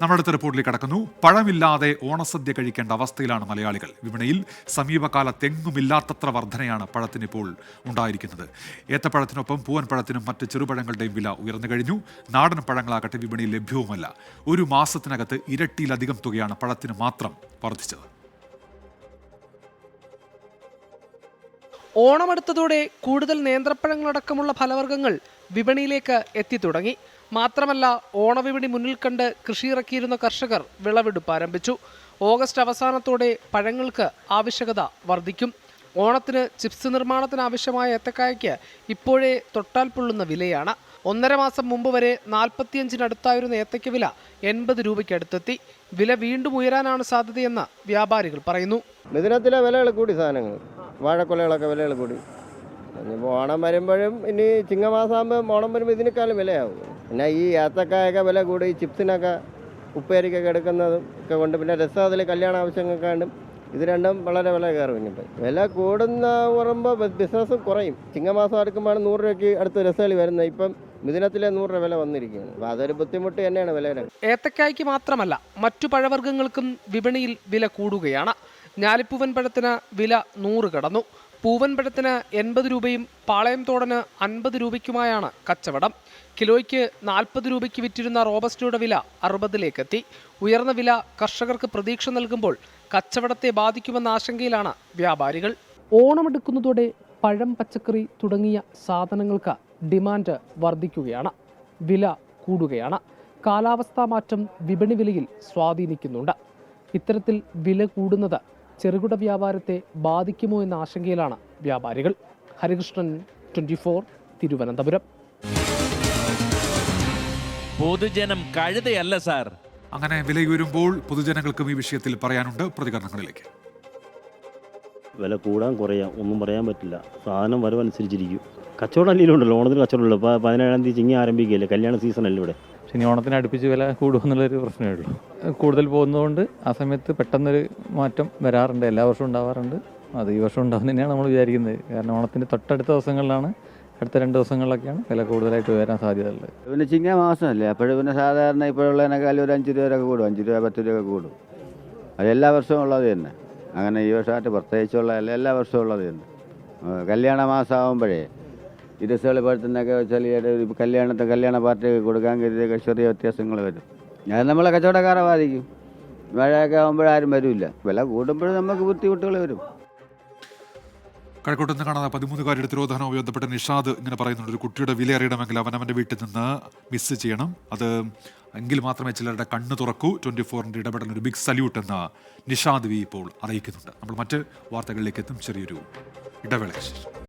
നമ്മുടെ റിപ്പോർട്ടിൽ കടക്കുന്നു. പഴമില്ലാതെ ഓണസദ്യ കഴിക്കേണ്ട അവസ്ഥയിലാണ് മലയാളികൾ. വിപണിയിൽ സമീപകാല തെങ്ങുമില്ലാത്തത്ര വർധനയാണ് പഴത്തിന് ഇപ്പോൾ ഉണ്ടായിരിക്കുന്നത്. ഏത്തപ്പഴത്തിനൊപ്പം പൂവൻ പഴത്തിനും മറ്റ് ചെറുപഴങ്ങളുടെയും വില ഉയർന്നു കഴിഞ്ഞു. നാടൻ പഴങ്ങളാകട്ടെ വിപണിയിൽ ലഭ്യവുമല്ല. ഒരു മാസത്തിനകത്ത് ഇരട്ടിയിലധികം തുകയാണ് പഴത്തിന് മാത്രം വർദ്ധിച്ചത്. ഓണമെടുത്തതോടെ കൂടുതൽ നേന്ത്രപ്പഴങ്ങളടക്കമുള്ള ഫലവർഗങ്ങൾ വിപണിയിലേക്ക് എത്തിത്തുടങ്ങി. മാത്രമല്ല ഓണവിപണി മുന്നിൽ കണ്ട് കൃഷിയിറക്കിയിരുന്ന കർഷകർ വിളവെടുപ്പ് ആരംഭിച്ചു. ഓഗസ്റ്റ് അവസാനത്തോടെ പഴങ്ങൾക്ക് ആവശ്യകത വർദ്ധിക്കും. ഓണത്തിന് ചിപ്സ് നിർമ്മാണത്തിന് ആവശ്യമായ ഏത്തക്കായ്ക്ക് ഇപ്പോഴേ തൊട്ടാൽ പൊള്ളുന്ന വിലയാണ്. ഒന്നര മാസം മുമ്പ് വരെ നാൽപ്പത്തിയഞ്ചിനടുത്തായിരുന്ന ഏത്തയ്ക്ക വില എൺപത് രൂപയ്ക്ക് അടുത്തെത്തി. വില വീണ്ടും ഉയരാനാണ് സാധ്യതയെന്ന് വ്യാപാരികൾ പറയുന്നു. മിഥുനത്തിലെ വിലകൾ കൂടി സാധനങ്ങൾ. വാഴക്കൊലകളൊക്കെ വിലകൾ കൂടി. ഓണം വരുമ്പോഴും ഇനി ചിങ്ങമാസം ആകുമ്പോൾ ഓണം വരുമ്പോൾ ഇതിനേക്കാളും വിലയാവും. പിന്നെ ഈ ഏത്തക്കായൊക്കെ വില കൂടി ഈ ചിപ്സിനൊക്കെ ഉപ്പേരിക്കൊക്കെ എടുക്കുന്നതും ഒക്കെ കൊണ്ട് പിന്നെ രസത്തിൽ കല്യാണ ആവശ്യങ്ങൾക്കാണ്ടും ഇത് രണ്ടും വളരെ വില കയറും ഇനിയിപ്പോൾ വില കൂടുന്ന പറയുമ്പോൾ ബിസിനസ് കുറയും. ചിങ്ങമാസം അടുക്കുമ്പോഴാണ് നൂറ് രൂപയ്ക്ക് അടുത്ത് രസകളി വരുന്നത്. ഇപ്പം മിഥുനത്തിലെ നൂറ് രൂപ വില വന്നിരിക്കുകയാണ്. അപ്പോൾ അതൊരു ബുദ്ധിമുട്ട് തന്നെയാണ് വിലയുടെ ഏത്തക്കായ്ക്ക് മാത്രമല്ല മറ്റു പഴവർഗങ്ങൾക്കും വിപണിയിൽ വില കൂടുകയാണ്. ഞാലിപ്പൂവൻ പഴത്തിന് വില നൂറ് കടന്നു. പൂവൻ പഴത്തിന് എൺപത് രൂപയും പാളയം തോടന് അൻപത് രൂപയ്ക്കുമായാണ് കച്ചവടം. കിലോയ്ക്ക് നാൽപ്പത് രൂപയ്ക്ക് വിറ്റിരുന്ന റോബസ്റ്റയുടെ വില അറുപതിലേക്കെത്തി. ഉയർന്ന വില കർഷകർക്ക് പ്രതീക്ഷ നൽകുമ്പോൾ കച്ചവടത്തെ ബാധിക്കുമെന്ന ആശങ്കയിലാണ് വ്യാപാരികൾ. ഓണമെടുക്കുന്നതോടെ പഴം പച്ചക്കറി തുടങ്ങിയ സാധനങ്ങൾക്ക് ഡിമാൻഡ് വർദ്ധിക്കുകയാണ്. വില കൂടുകയാണ്. കാലാവസ്ഥാ മാറ്റം വിപണി വിലയിൽ സ്വാധീനിക്കുന്നുണ്ട്. ഇത്തരത്തിൽ വില കൂടുന്നത് ചെറുകിട വ്യാപാരത്തെ ബാധിക്കുമോ എന്ന ആശങ്കയിലാണ് വ്യാപാരികൾ. Harikrishnan twenty four Thiruvananthapuram. പൊതുജനം കഴുതയല്ല സാർ. അങ്ങനെ വിലയുയരുമ്പോൾ പൊതുജനങ്ങൾക്കും ഈ വിഷയത്തിൽ പറയാനുണ്ട് പ്രതികരണങ്ങളിലേക്ക്. വില കൂടാൻ കുറയാം ഒന്നും പറയാൻ പറ്റില്ല. സാധനം വരവനുസരിച്ചിരിക്കും. കച്ചവടം അല്ലെങ്കിലും ഉണ്ടല്ലോ ഓണത്തിന് കച്ചവടമുള്ളൂ ഇപ്പോൾ പതിനേഴാം തീയതി ചിങ്ങി ആരംഭിക്കുകയല്ലേ കല്യാണ സീസൺ അല്ലേ ഇവിടെ? ഇനി ഓണത്തിന് അടുപ്പിച്ച് വില കൂടുമെന്നുള്ളൊരു പ്രശ്നമേ ഉള്ളൂ. കൂടുതൽ പോകുന്നതുകൊണ്ട് ആ സമയത്ത് പെട്ടെന്നൊരു മാറ്റം വരാറുണ്ട്. എല്ലാ വർഷവും ഉണ്ടാവാറുണ്ട്. അത് ഈ വർഷം ഉണ്ടാകും തന്നെയാണ് നമ്മൾ വിചാരിക്കുന്നത്. കാരണം ഓണത്തിന്റെ തൊട്ടടുത്ത ദിവസങ്ങളിലാണ് അടുത്ത രണ്ട് ദിവസങ്ങളിലൊക്കെയാണ് വില കൂടുതലായിട്ട് വരാൻ സാധ്യതയുള്ളത്. പിന്നെ ചിങ്ങ മാസമല്ലേ? അപ്പോൾ പിന്നെ സാധാരണ ഇപ്പോഴുള്ളതിനേക്കാളും ഒരു അഞ്ച് രൂപയൊക്കെ കൂടും. അഞ്ച് രൂപ പത്ത് രൂപയൊക്കെ കൂടും. അത് എല്ലാ വർഷവും ഉള്ളത് തന്നെ. അങ്ങനെ ഈ വർഷമായിട്ട് പ്രത്യേകിച്ചുള്ളതല്ല എല്ലാ വർഷവും ഉള്ളത് തന്നെ. കല്യാണ മാസം ആകുമ്പോഴേ പോലെ പഴുത്തുന്നൊക്കെ വെച്ചാൽ ഒരു കല്യാണത്തെ കല്യാണ പാർട്ടിയൊക്കെ കൊടുക്കാൻ കരുതിയൊക്കെ ചെറിയ വ്യത്യാസങ്ങൾ വരും. ഞാൻ നമ്മളെ കച്ചവടക്കാരെ ബാധിക്കും. മഴയൊക്കെ ആകുമ്പോഴാരും വരില്ല. വില കൂടുമ്പോഴും നമുക്ക് ബുദ്ധിമുട്ടുകൾ വരും. കഴക്കൂട്ടത്ത് കാണാതെ പതിമൂന്നുകാരുടെ തിരോധാനവുമായി ബന്ധപ്പെട്ട നിഷാദ് ഇങ്ങനെ പറയുന്നുണ്ട്. ഒരു കുട്ടിയുടെ വില അറിയണമെങ്കിൽ അവൻ അവന്റെ വീട്ടിൽ നിന്ന് മിസ് ചെയ്യണം. അത് എങ്കിൽ മാത്രമേ ചിലരുടെ കണ്ണ് തുറക്കൂ. ട്വന്റി ഫോറിന്റെ ഇടപെടൽ ഒരു ബിഗ് സല്യൂട്ട് എന്ന് നിഷാദ് വി ഇപ്പോൾ അറിയിക്കുന്നുണ്ട്. നമ്മൾ മറ്റ് വാർത്തകളിലേക്ക് എത്തും. ചെറിയൊരു ഇടവേളയ്ക്ക് ശേഷം.